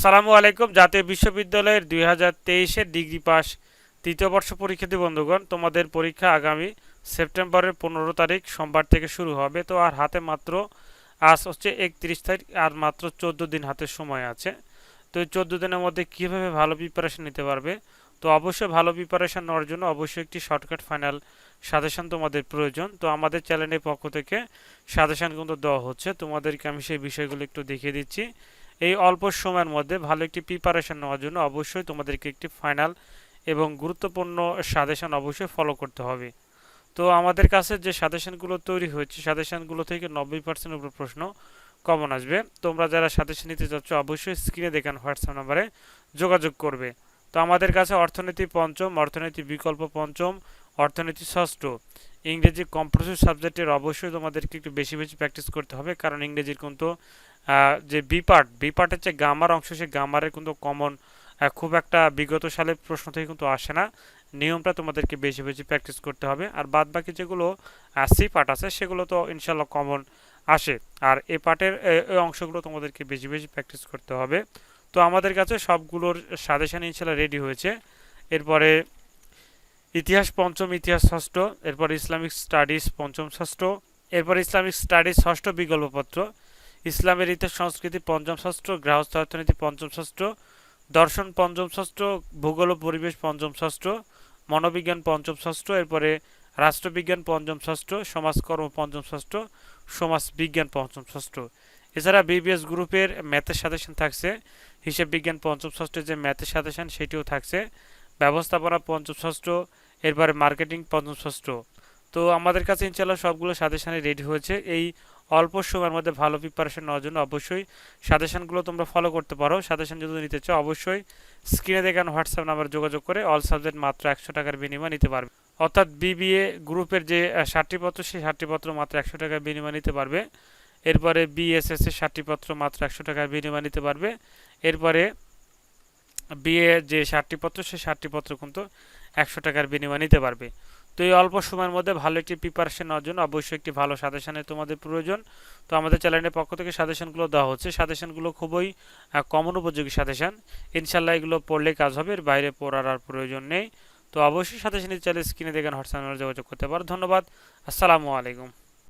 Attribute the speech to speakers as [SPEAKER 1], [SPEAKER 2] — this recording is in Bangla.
[SPEAKER 1] আসসালামু আলাইকুম। জাতীয় বিশ্ববিদ্যালয়ের দুই হাজার তেইশের ডিগ্রি পাস তৃতীয় বর্ষ পরীক্ষার্থী বন্ধুগণ, তোমাদের পরীক্ষা আগামী সেপ্টেম্বরের পনেরো তারিখ সোমবার থেকে শুরু হবে। তো আর হাতে মাত্র, আজ হচ্ছে একত্রিশ তারিখ, আর মাত্র চোদ্দ দিন হাতে সময় আছে। তো এই চোদ্দ দিনের মধ্যে কীভাবে ভালো প্রিপারেশন নিতে পারবে? তো অবশ্যই ভালো প্রিপারেশন নেওয়ার জন্য অবশ্যই একটি শর্টকাট ফাইনাল সাজেশন তোমাদের প্রয়োজন। তো আমাদের চ্যানেলের পক্ষ থেকে সাজেশন কিন্তু দেওয়া হচ্ছে। তোমাদেরকে আমি সেই বিষয়গুলো একটু দেখিয়ে দিচ্ছি। এই অল্প সময়ের মধ্যে ভালো একটি প্রিপারেশন নেওয়ার জন্য অবশ্যই তোমাদেরকে একটি ফাইনাল এবং গুরুত্বপূর্ণ সাজেশন অবশ্যই ফলো করতে হবে। তো আমাদের কাছে যে সাজেশনগুলো তৈরি হয়েছে সাজেশনগুলো থেকে নব্বই পার্সেন্ট উপর প্রশ্ন কমন আসবে। তোমরা যারা সাজেশন নিতে চাচ্ছ অবশ্যই স্ক্রিনে দেখেন হোয়াটসঅ্যাপ নাম্বারে যোগাযোগ করবে। তো আমাদের কাছে অর্থনীতি পঞ্চম, অর্থনীতি বিকল্প পঞ্চম, অর্থনীতি ষষ্ঠ। ইংরেজি কম্পালসরি সাবজেক্টের অবশ্যই তোমাদেরকে একটু বেশি বেশি প্র্যাকটিস করতে হবে, কারণ ইংরেজির কিন্তু যে বি পার্ট বি পার্টের যে গামার অংশ সে গামারের কিন্তু কমন খুব একটা বিগত সালের প্রশ্ন থেকে কিন্তু আসে না। নিয়মটা তোমাদেরকে বেশি বেশি প্র্যাকটিস করতে হবে। আর বাদ বাকি যেগুলো সি পার্ট আছে, সেগুলো তো ইনশাল্লাহ কমন আসে। আর এ পার্টের এই অংশগুলো তোমাদেরকে বেশি বেশি প্র্যাকটিস করতে হবে। তো আমাদের কাছে সবগুলোর সাজেশন ইনশাল্লাহ রেডি হয়েছে। এরপরে ইতিহাস পঞ্চম, ইতিহাস ষষ্ঠ, এরপর ইসলামিক স্টাডিজ পঞ্চম, ষষ্ঠ, এরপর ইসলামিক স্টাডিজ ষষ্ঠ বিকল্পপত্র, ইসলামের ইতিহাস, সংস্কৃতি পঞ্চম, ষষ্ঠ গৃহস্থ অর্থনীতি পঞ্চম, ষষ্ঠ, দর্শন পঞ্চম, ষষ্ঠ, ভূগোল ও পরিবেশ পঞ্চম, ষষ্ঠ, মনোবিজ্ঞান পঞ্চম, ষষ্ঠ, এরপরে রাষ্ট্রবিজ্ঞান পঞ্চম, ষষ্ঠ, সমাজকর্ম পঞ্চম, ষষ্ঠ সমাজ বিজ্ঞান পঞ্চম, ষষ্ঠ। এছাড়া বিবিএস গ্রুপের ম্যাথের সাজেশন থাকছে, হিসাব বিজ্ঞান পঞ্চম, ষষ্ঠের যে ম্যাথের সাজেশন সেটিও থাকছে। ব্যবস্থাপনা পঞ্চম ষষ্ঠ, এরপরে মার্কেটিং পঞ্চম ষষ্ঠ। তো আমাদের কাছে ইনশাল্লাহ সবগুলো সাজেশানে রেডি হয়েছে। এই অল্প সময়ের মধ্যে ভালো প্রিপারেশন নেওয়ার জন্য অবশ্যই সাজেশনগুলো তোমরা ফলো করতে পারো। সাজেশন যদি নিতে চাও অবশ্যই স্ক্রিনে দেখানো হোয়াটসঅ্যাপ নাম্বার যোগাযোগ করে অল সাবজেক্ট মাত্র একশো টাকার বিনিময় নিতে পারবে। অর্থাৎ বিবিএ গ্রুপের যে সাতটিপত্র সেই সাতটিপত্র মাত্র একশো টাকার বিনিময় নিতে পারবে। এরপরে বিএসএস এর সাতটিপত্র মাত্র একশো টাকার বিনিময় নিতে পারবে। এরপরে বিএ যে সাতটি পত্র সেই সাতটি পত্র কিন্তু একশো টাকার বিনিময় নিতে পারবে। তো এই অল্প সময়ের মধ্যে ভালো একটি প্রিপারেশন নেওয়ার জন্য অবশ্যই একটি ভালো সাজেশনের তোমাদের প্রয়োজন। তো আমাদের চ্যানেলের পক্ষ থেকে সাজেশনগুলো দেওয়া হচ্ছে। সাজেশনগুলো খুবই কমন উপযোগী সাজেশন ইনশাল্লাহ এগুলো পড়লে কাজ হবে, এর বাইরে পড়ার আর প্রয়োজন নেই। তো অবশ্যই সাজেশনের চ্যানেল স্ক্রিনে দেখেন হোয়াটসঅ্যাপ যোগাযোগ করতে পারো। ধন্যবাদ। আসসালামু আলাইকুম।